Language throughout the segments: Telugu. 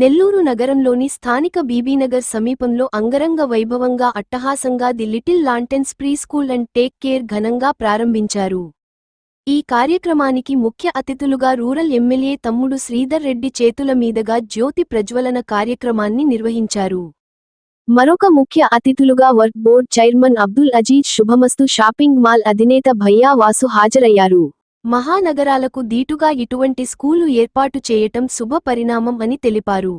నెల్లూరు నగరంలోని స్థానిక బీబీనగర్ సమీపంలో అంగరంగ వైభవంగా అట్టహాసంగా the little lanterns preschool and take care ఘనంగా ప్రారంభించారు. ఈ కార్యక్రమానికి ముఖ్య అతిథులుగా రూరల్ ఎమ్మెల్యే తమ్ముడు శ్రీధర్ రెడ్డి చేతుల మీదుగా జ్యోతి ప్రజ్వలన కార్యక్రమాన్ని నిర్వహించారు. మరొక ముఖ్య అతిథులుగా work board chairman Abdul Aziz Subhamastu shopping mall అధినేత భయ్యా వాసు హాజరయ్యారు. మహానగరాలకు దీటుగా ఇటువంటి స్కూలు ఏర్పాటు చేయటం శుభ పరిణామం అని తెలిపారు.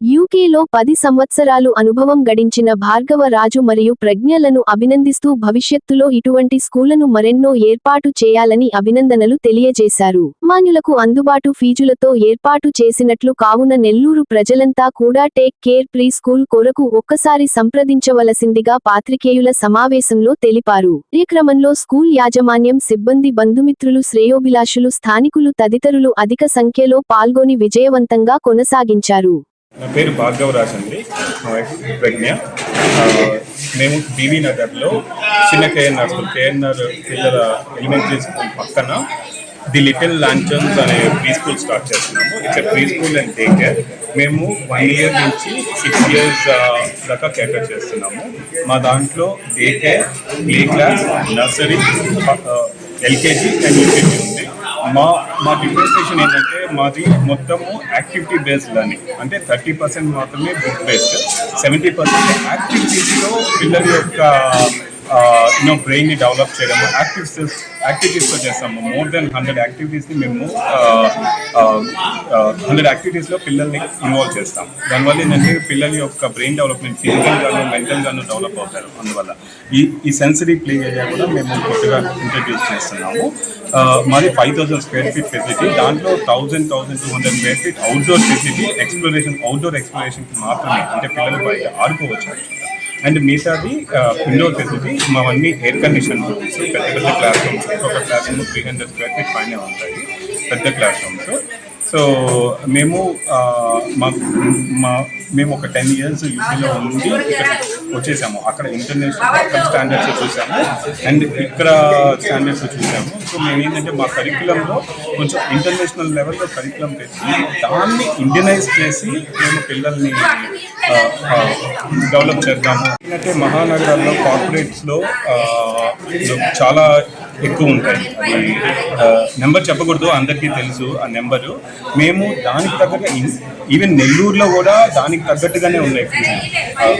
యూకేలో పది సంవత్సరాలు అనుభవం గడించిన భార్గవ రాజు మరియు ప్రజ్ఞలను అభినందిస్తూ భవిష్యత్తులో ఇటువంటి స్కూలను మరెన్నో ఏర్పాటు చేయాలని అభినందనలు తెలియజేశారు. మాన్యులకు అందుబాటు ఫీజులతో ఏర్పాటు చేసినట్లు కావున నెల్లూరు ప్రజలంతా కూడా టేక్ కేర్ ప్రీ స్కూల్ కొరకు ఒక్కసారి సంప్రదించవలసిందిగా పాత్రికేయుల సమావేశంలో తెలిపారు. ఈ క్రమంలో స్కూల్ యాజమాన్యం సిబ్బంది బంధుమిత్రులు శ్రేయోభిలాషులు స్థానికులు తదితరులు అధిక సంఖ్యలో పాల్గొని విజయవంతంగా కొనసాగించారు. నా పేరు భాగవరాజ్ అండి. మా వైఫ్ ప్రజ్ఞ. మేము బీవీ నగర్లో చిన్న కేఎన్ఆర్ కేఎన్ఆర్ పిల్లల ఎలిమెంటరీ స్కూల్ పక్కన ది లిటిల్ లాంచన్స్ అనే ప్రీ స్కూల్ స్టార్ట్ చేస్తున్నాము. It's preschool and day care. మేము వన్ ఇయర్ నుంచి సిక్స్ ఇయర్స్ దాకా కేటర్ చేస్తున్నాము. మా దాంట్లో day care play class nursery LKG and UKG ఉంది. మా మా డిఫరెన్సియేషన్ ఏంటంటే మాది మొత్తము యాక్టివిటీ బేస్డ్ లర్నింగ్. అంటే థర్టీ పర్సెంట్ మాత్రమే బుక్ బేస్డ్ సెవెంటీ పర్సెంట్ యాక్టివిటీస్లో పిల్లల యొక్క యూనో బ్రెయిన్ని డెవలప్ చేయడము యాక్టివిటీస్ యాక్టివిటీస్తో చేస్తాము. మోర్ దెన్ హండ్రెడ్ యాక్టివిటీస్ని మేము హండ్రెడ్ యాక్టివిటీస్లో పిల్లల్ని ఇన్వాల్వ్ చేస్తాం. దానివల్ల ఏంటంటే పిల్లల యొక్క బ్రెయిన్ డెవలప్మెంట్ ఫిజికల్గాను మెంటల్గాను డెవలప్ అవుతారు. అందువల్ల ఈ ఈ సెన్సరీ ప్లే ఏరియా కూడా మేము కొత్తగా ఇంట్రడ్యూస్ చేస్తున్నాము. మాది five thousand square feet facility దాంట్లో thousand thousand two hundred square feet outdoor facility exploration outdoor ఎక్స్ప్లోరేషన్కి మాత్రమే అంటే పిల్లలు బయట ఆడుకోవచ్చు. అండ్ మిగతాది uh, ఇండోర్ ఫెసిలిటీ మావన్నీ ఎయిర్ కండిషన్ రూమ్స్ పెద్ద పెద్ద క్లాస్ రూమ్స్ ఒక classroom three hundred square feet పైన ఉంటాయి. పెద్ద క్లాస్ రూమ్స్ సో మేము మా మా మేము ఒక టెన్ ఇయర్స్ యూపీలో ఉండి ఇక్కడ వచ్చేసాము. అక్కడ ఇంటర్నేషనల్ అక్కడ స్టాండర్డ్స్ చూసాము. అండ్ ఇక్కడ స్టాండర్డ్స్ చూసాము. సో మేము ఏంటంటే మా కరికులంలో కొంచెం ఇంటర్నేషనల్ లెవెల్లో కరికులం పెట్టి దాన్ని ఇండియనైజ్ చేసి మేము పిల్లల్ని డెవలప్ చేద్దాము. ఏంటంటే మహానగరాల్లో కార్పొరేట్స్లో చాలా ఎక్కువ ఉంటాయి. నెంబర్ చెప్పకూడదు అందరికీ తెలుసు ఆ నెంబరు. మేము దానికి తగ్గట్టుగా ఈవెన్ నెల్లూరులో కూడా దానికి తగ్గట్టుగానే ఉన్నాయి ఫీజు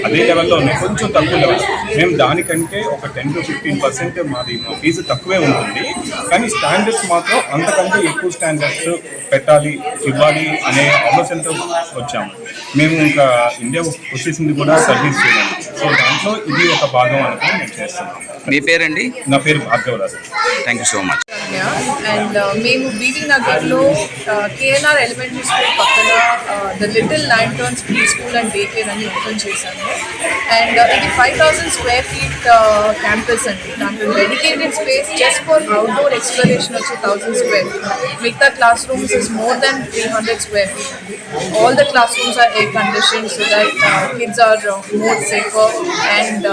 అదే లెవెల్లో ఉన్నాయి కొంచెం తక్కువ లెవెల్. మేము దానికంటే ఒక టెన్ టు ఫిఫ్టీన్ పర్సెంట్ మాది మా ఫీజు తక్కువే ఉంటుంది. కానీ స్టాండర్డ్స్ మాత్రం అంతకంటే ఎక్కువ స్టాండర్డ్స్ పెట్టాలి ఇవ్వాలి అనే ఆలోచనతో వచ్చాము. మేము ఇంకా ఇండియా వచ్చేసింది కూడా సర్వీస్ చేయాలి. సో దాంట్లో ఇది ఒక భాగం అనుకుని మేము చేస్తున్నాం మీ పేరండి? నా పేరు Bhargavaraju thank you so much and మేము బీబీ నగర్లో కేఎన్ఆర్ ఎలిమెంటరీ స్కూల్ పక్కన the little lanterns preschool and day care అని ఓపెన్ చేశాను అండ్ ఇది five thousand square feet campus అండి. దాంట్లో dedicated space just for outdoor exploration వచ్చి థౌసండ్ స్క్వేర్ ఫీట్ మిగతా classrooms is more than three hundred square feet అండి all the classrooms are air condition so that kids are more safer and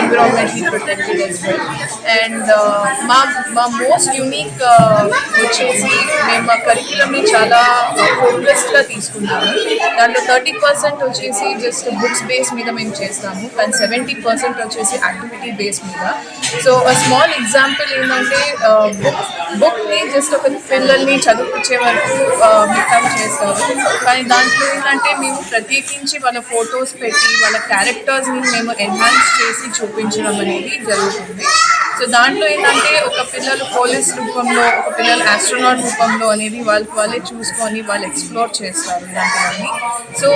environmentally protected as well and మా మా మోస్ట్ యూనిక్ వచ్చేసి మేము మా కరికులంని చాలా ఫోకస్డ్గా తీసుకున్నాము. దాంట్లో థర్టీ పర్సెంట్ వచ్చేసి జస్ట్ బుక్స్ బేస్ మీద మేము చేస్తాము కానీ సెవెంటీ పర్సెంట్ వచ్చేసి యాక్టివిటీ బేస్ మీద. సో స్మాల్ ఎగ్జాంపుల్ ఏంటంటే బుక్ బుక్ని జస్ట్ ఒక పిల్లల్ని చదివించే వరకు మిగతా చేస్తారు. కానీ దాంట్లో ఏంటంటే మేము ప్రత్యేకించి వాళ్ళ ఫొటోస్ పెట్టి వాళ్ళ క్యారెక్టర్స్ని మేము ఎన్హాన్స్ చేసి చూపించడం అనేది జరుగుతుంది. సో దాంట్లో ఏంటంటే ఒక పిల్లలు పోలీస్ రూపంలో ఒక పిల్లలు ఆస్ట్రోనాట్ రూపంలో అనేది వాళ్ళకి వాళ్ళే చూసుకొని వాళ్ళు ఎక్స్ప్లోర్ చేస్తారు ఇలాంటివన్నీ. సో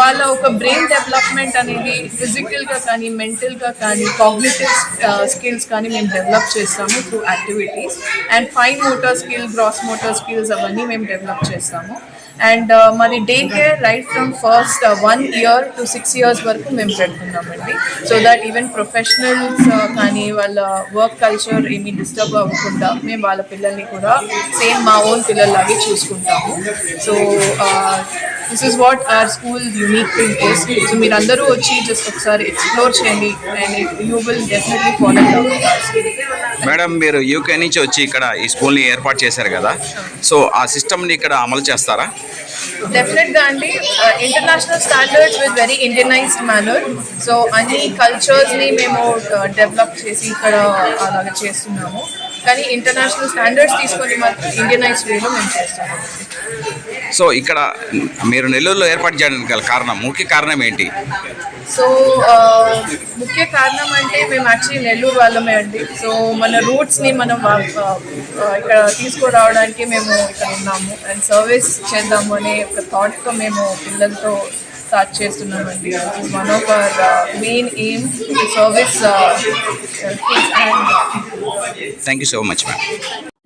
వాళ్ళ ఒక బ్రెయిన్ డెవలప్మెంట్ అనేది ఫిజికల్గా కానీ మెంటల్గా కానీ కాగ్నిటివ్ స్కిల్స్ కానీ మేము డెవలప్ చేస్తాము through activities and fine motor skill gross motor skills అవన్నీ మేము డెవలప్ చేస్తాము. అండ్ uh, మరి day care right from first one year to six years వరకు మేము పెడుతున్నామండి. సో దట్ ఈవెన్ ప్రొఫెషనల్స్ కానీ వాళ్ళ వర్క్ కల్చర్ ఏమీ డిస్టర్బ్ అవ్వకుండా మేము వాళ్ళ పిల్లల్ని కూడా సేమ్ మా ఓన్ పిల్లల్లాగే చూసుకుంటాము. So uh, this is what our school unique thing is so మీరు అందరూ వచ్చి జస్ట్ ఒకసారి ఎక్స్ప్లోర్ చేయండి and you will definitely follow madam మీరు యూకే నుంచి వచ్చి ఇక్కడ ఈ స్కూల్ని ఏర్పాటు చేశారు కదా? సో ఆ సిస్టమ్ని ఇక్కడ అమలు చేస్తారా? డెఫినెట్గా అండి. International standards with very Indianized manner so అన్ని కల్చర్స్ని మేము డెవలప్ చేసి ఇక్కడ అలాగే చేస్తున్నాము. కానీ ఇంటర్నేషనల్ స్టాండర్డ్స్ తీసుకొని మాత్రం ఇండియనైజ్డ్ వేలో మేము చేస్తున్నాము సో ఇక్కడ మీరు నెల్లూరులో ఏర్పాటు చేయడానికి గల కారణం ముఖ్య కారణం ఏంటి? సో ముఖ్య కారణం అంటే మేము యాక్చువల్లీ నెల్లూరు వాళ్ళమే అండి. సో మన రూట్స్ని మనం ఇక్కడ తీసుకురావడానికి మేము ఇక్కడ ఉన్నాము. అండ్ సర్వీస్ చేద్దాము అనే ఒక థాట్తో మేము పిల్లలతో స్టార్ట్ చేస్తున్నామండి one of our main aim service and thank you so much madam